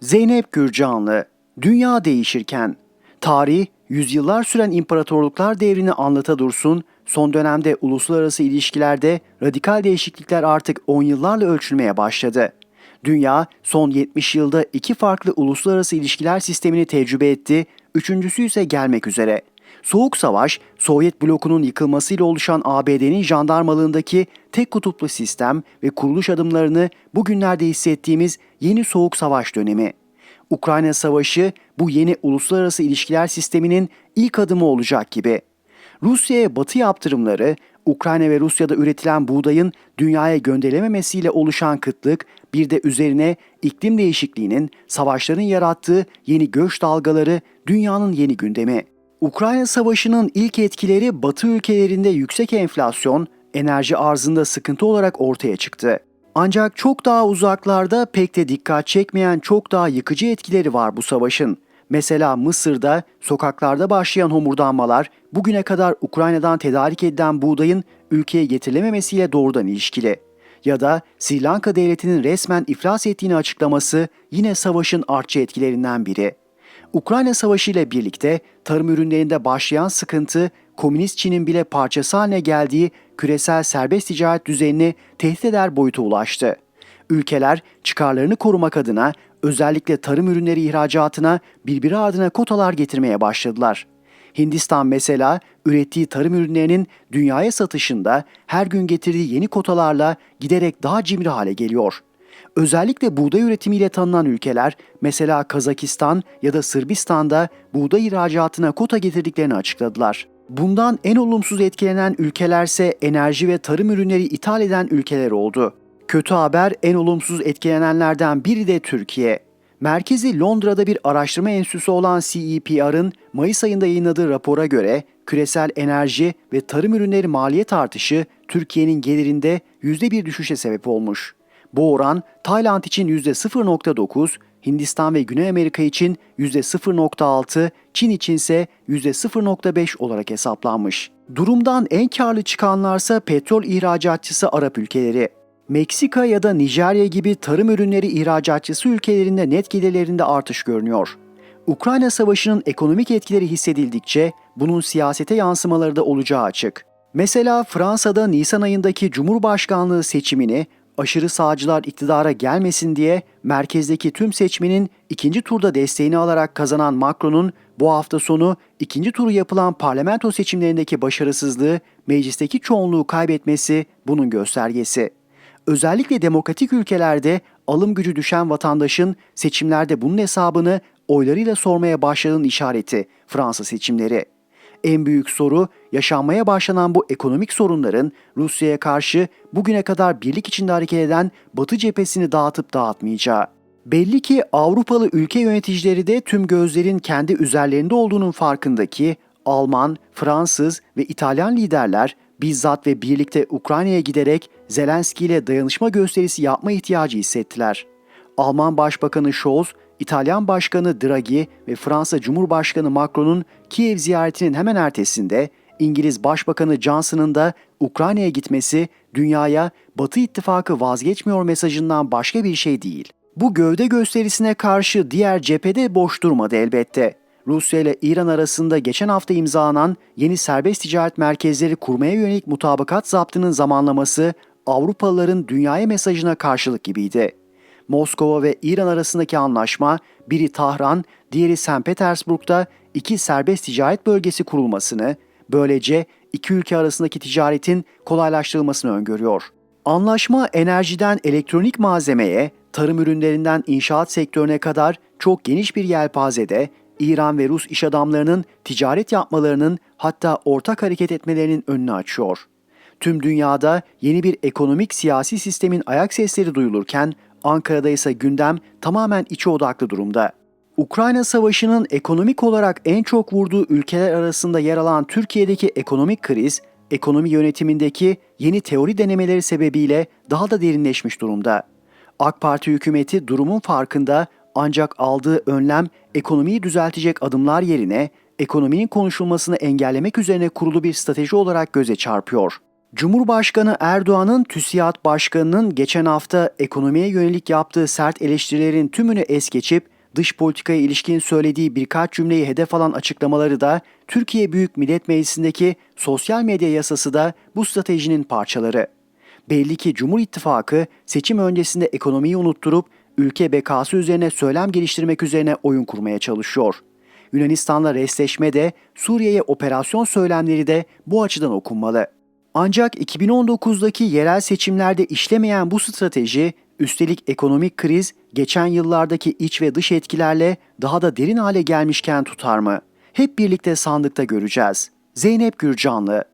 Zeynep Gürcanlı, Dünya değişirken, tarih, yüzyıllar süren imparatorluklar devrini anlata dursun, son dönemde uluslararası ilişkilerde radikal değişiklikler artık 10 yıllarla ölçülmeye başladı. Dünya son 70 yılda iki farklı uluslararası ilişkiler sistemini tecrübe etti, üçüncüsü ise gelmek üzere. Soğuk Savaş, Sovyet blokunun yıkılmasıyla oluşan ABD'nin jandarmalığındaki tek kutuplu sistem ve kuruluş adımlarını bugünlerde hissettiğimiz yeni Soğuk Savaş dönemi. Ukrayna Savaşı bu yeni uluslararası ilişkiler sisteminin ilk adımı olacak gibi. Rusya'ya batı yaptırımları, Ukrayna ve Rusya'da üretilen buğdayın dünyaya gönderilememesiyle oluşan kıtlık, bir de üzerine iklim değişikliğinin, savaşların yarattığı yeni göç dalgaları dünyanın yeni gündemi. Ukrayna Savaşı'nın ilk etkileri Batı ülkelerinde yüksek enflasyon, enerji arzında sıkıntı olarak ortaya çıktı. Ancak çok daha uzaklarda pek de dikkat çekmeyen çok daha yıkıcı etkileri var bu savaşın. Mesela Mısır'da sokaklarda başlayan homurdanmalar bugüne kadar Ukrayna'dan tedarik edilen buğdayın ülkeye getirilememesiyle doğrudan ilişkili. Ya da Sri Lanka devletinin resmen iflas ettiğini açıklaması yine savaşın artçı etkilerinden biri. Ukrayna Savaşı ile birlikte tarım ürünlerinde başlayan sıkıntı, Komünist Çin'in bile parçası haline geldiği küresel serbest ticaret düzenini tehdit eder boyuta ulaştı. Ülkeler çıkarlarını korumak adına özellikle tarım ürünleri ihracatına birbiri ardına kotalar getirmeye başladılar. Hindistan mesela ürettiği tarım ürünlerinin dünyaya satışında her gün getirdiği yeni kotalarla giderek daha cimri hale geliyor. Özellikle buğday üretimiyle tanınan ülkeler mesela Kazakistan ya da Sırbistan'da buğday ihracatına kota getirdiklerini açıkladılar. Bundan en olumsuz etkilenen ülkelerse enerji ve tarım ürünleri ithal eden ülkeler oldu. Kötü haber en olumsuz etkilenenlerden biri de Türkiye. Merkezi Londra'da bir araştırma enstitüsü olan CEPR'ın Mayıs ayında yayınladığı rapora göre küresel enerji ve tarım ürünleri maliyet artışı Türkiye'nin gelirinde %1 düşüşe sebep olmuş. Bu oran Tayland için %0.9, Hindistan ve Güney Amerika için %0.6, Çin içinse %0.5 olarak hesaplanmış. Durumdan en karlı çıkanlarsa petrol ihracatçısı Arap ülkeleri. Meksika ya da Nijerya gibi tarım ürünleri ihracatçısı ülkelerinde net gelirlerinde artış görünüyor. Ukrayna Savaşı'nın ekonomik etkileri hissedildikçe bunun siyasete yansımaları da olacağı açık. Mesela Fransa'da Nisan ayındaki Cumhurbaşkanlığı seçimini aşırı sağcılar iktidara gelmesin diye merkezdeki tüm seçmenin ikinci turda desteğini alarak kazanan Macron'un bu hafta sonu ikinci turu yapılan parlamento seçimlerindeki başarısızlığı meclisteki çoğunluğu kaybetmesi bunun göstergesi. Özellikle demokratik ülkelerde alım gücü düşen vatandaşın seçimlerde bunun hesabını oylarıyla sormaya başladığının işareti Fransa seçimleri. En büyük soru yaşanmaya başlanan bu ekonomik sorunların Rusya'ya karşı bugüne kadar birlik içinde hareket eden Batı cephesini dağıtıp dağıtmayacağı. Belli ki Avrupalı ülke yöneticileri de tüm gözlerin kendi üzerlerinde olduğunun farkındaki Alman, Fransız ve İtalyan liderler bizzat ve birlikte Ukrayna'ya giderek Zelenski ile dayanışma gösterisi yapma ihtiyacı hissettiler. Alman Başbakanı Scholz, İtalyan Başkanı Draghi ve Fransa Cumhurbaşkanı Macron'un Kiev ziyaretinin hemen ertesinde İngiliz Başbakanı Johnson'ın da Ukrayna'ya gitmesi dünyaya Batı ittifakı vazgeçmiyor mesajından başka bir şey değil. Bu gövde gösterisine karşı diğer cephede boş durmadı elbette. Rusya ile İran arasında geçen hafta imzalanan yeni serbest ticaret merkezleri kurmaya yönelik mutabakat zaptının zamanlaması Avrupalıların dünyaya mesajına karşılık gibiydi. Moskova ve İran arasındaki anlaşma biri Tahran, diğeri St. Petersburg'da iki serbest ticaret bölgesi kurulmasını, böylece iki ülke arasındaki ticaretin kolaylaştırılmasını öngörüyor. Anlaşma enerjiden elektronik malzemeye, tarım ürünlerinden inşaat sektörüne kadar çok geniş bir yelpazede İran ve Rus iş adamlarının ticaret yapmalarının hatta ortak hareket etmelerinin önünü açıyor. Tüm dünyada yeni bir ekonomik siyasi sistemin ayak sesleri duyulurken Ankara'da ise gündem tamamen içe odaklı durumda. Ukrayna Savaşı'nın ekonomik olarak en çok vurduğu ülkeler arasında yer alan Türkiye'deki ekonomik kriz, ekonomi yönetimindeki yeni teori denemeleri sebebiyle daha da derinleşmiş durumda. AK Parti hükümeti durumun farkında ancak aldığı önlem ekonomiyi düzeltecek adımlar yerine ekonominin konuşulmasını engellemek üzerine kurulu bir strateji olarak göze çarpıyor. Cumhurbaşkanı Erdoğan'ın TÜSİAD Başkanı'nın geçen hafta ekonomiye yönelik yaptığı sert eleştirilerin tümünü es geçip dış politikaya ilişkin söylediği birkaç cümleyi hedef alan açıklamaları da Türkiye Büyük Millet Meclisi'ndeki sosyal medya yasası da bu stratejinin parçaları. Belli ki Cumhur İttifakı seçim öncesinde ekonomiyi unutturup ülke bekası üzerine söylem geliştirmek üzerine oyun kurmaya çalışıyor. Yunanistan'la restleşme de Suriye'ye operasyon söylemleri de bu açıdan okunmalı. Ancak 2019'daki yerel seçimlerde işlemeyen bu strateji, üstelik ekonomik kriz geçen yıllardaki iç ve dış etkilerle daha da derin hale gelmişken tutar mı? Hep birlikte sandıkta göreceğiz. Zeynep Gürcanlı